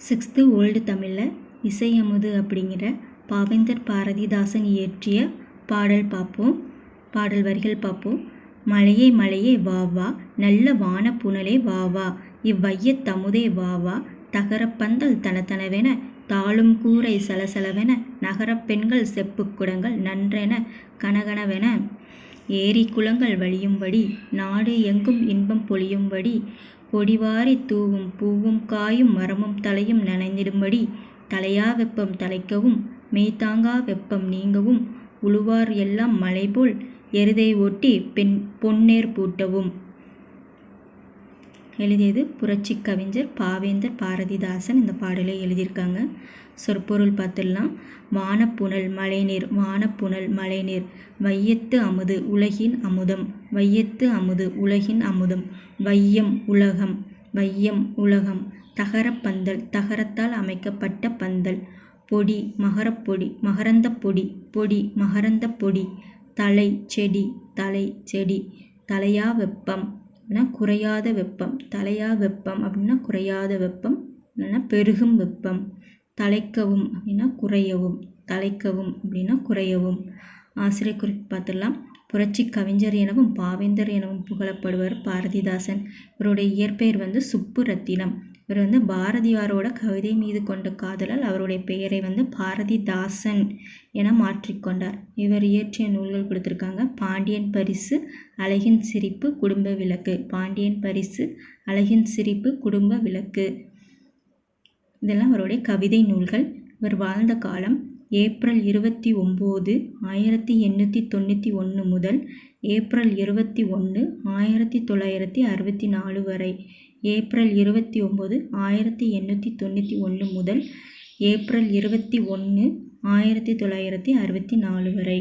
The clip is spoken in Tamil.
சிக்ஸ்த்து ஓல்டு தமிழில் இசையமுது அப்படிங்கிற பாவேந்தர் பாரதிதாசன் இயற்றிய பாடல் பார்ப்போம் பாடல் வரிகள் பார்ப்போம் மலையே மலையே வா வா. நல்ல வான புனலே வா வா. இவ்வையத் தமுதே வா வா. தகரப்பந்தல் தனத்தனவென தாளும் கூரை சலசலவென நகரப் பெண்கள் செப்புக் குடங்கள் நன்றென கனகனவென. ஏரி குளங்கள் வழியும்படி நாடு எங்கும் இன்பம் பொழியும்படி பொடிவாரித் தூவும் பூவும் காயும் மரமும் தலையும் நனைந்திடும்படி தலையா வெப்பம் தலைக்கவும் மெய்தாங்கா வெப்பம் நீங்கவும் உழுவார் எல்லாம் மலைபோல் எருதை ஓட்டி பெண் பொன்னேர் பூட்டவும். எழுதியது புரட்சி கவிஞர் பாவேந்தர் பாரதிதாசன். இந்த பாடலை எழுதியிருக்காங்க. சொற்பொருள் பார்த்துடலாம். வானப்புனல் மழைநீர் வானப்புனல் மழைநீர் வையத்து அமுது உலகின் அமுதம் வையத்து அமுது உலகின் அமுதம் வையம் உலகம் வையம் உலகம் தகரப்பந்தல் தகரத்தால் அமைக்கப்பட்ட பந்தல் பொடி மகரப்பொடி மகரந்த பொடி பொடி மகரந்த பொடி தலை செடி தலை செடி தலையா வெப்பம் அப்படின்னா குறையாத வெப்பம் தலையா வெப்பம் அப்படின்னா குறையாத வெப்பம் இல்லைன்னா பெருகும் வெப்பம் தலைக்கவும் அப்படின்னா குறையவும் தலைக்கவும் அப்படின்னா குறையவும். ஆசிரியர் குறிப்பு பார்த்துடலாம். புரட்சி கவிஞர் எனவும் பாவேந்தர் எனவும் புகழப்படுவர் பாரதிதாசன். இவருடைய இயற்பெயர் வந்து சுப்பு ரத்தினம் இவர் வந்து பாரதியாரோட கவிதை மீது கொண்ட காதலால் அவருடைய பெயரை வந்து பாரதிதாசன் என மாற்றிக்கொண்டார் இவர் இயற்றிய நூல்கள் கொடுத்துருக்காங்க. பாண்டியன் பரிசு அழகின் சிரிப்பு குடும்ப விளக்கு. பாண்டியன் பரிசு அழகின் சிரிப்பு குடும்ப விளக்கு. இதெல்லாம் அவருடைய கவிதை நூல்கள். இவர் வாழ்ந்த காலம் ஏப்ரல் இருபத்தி ஒம்பது ஆயிரத்தி எண்ணூற்றி தொண்ணூற்றி ஒன்று முதல் ஏப்ரல் இருபத்தி ஒன்று ஆயிரத்தி தொள்ளாயிரத்தி அறுபத்தி நாலு வரை. ஏப்ரல் இருபத்தி ஒம்பது ஆயிரத்தி எண்ணூற்றி தொண்ணூற்றி ஒன்று முதல் ஏப்ரல் இருபத்தி ஒன்று ஆயிரத்தி தொள்ளாயிரத்தி அறுபத்தி நாலு வரை.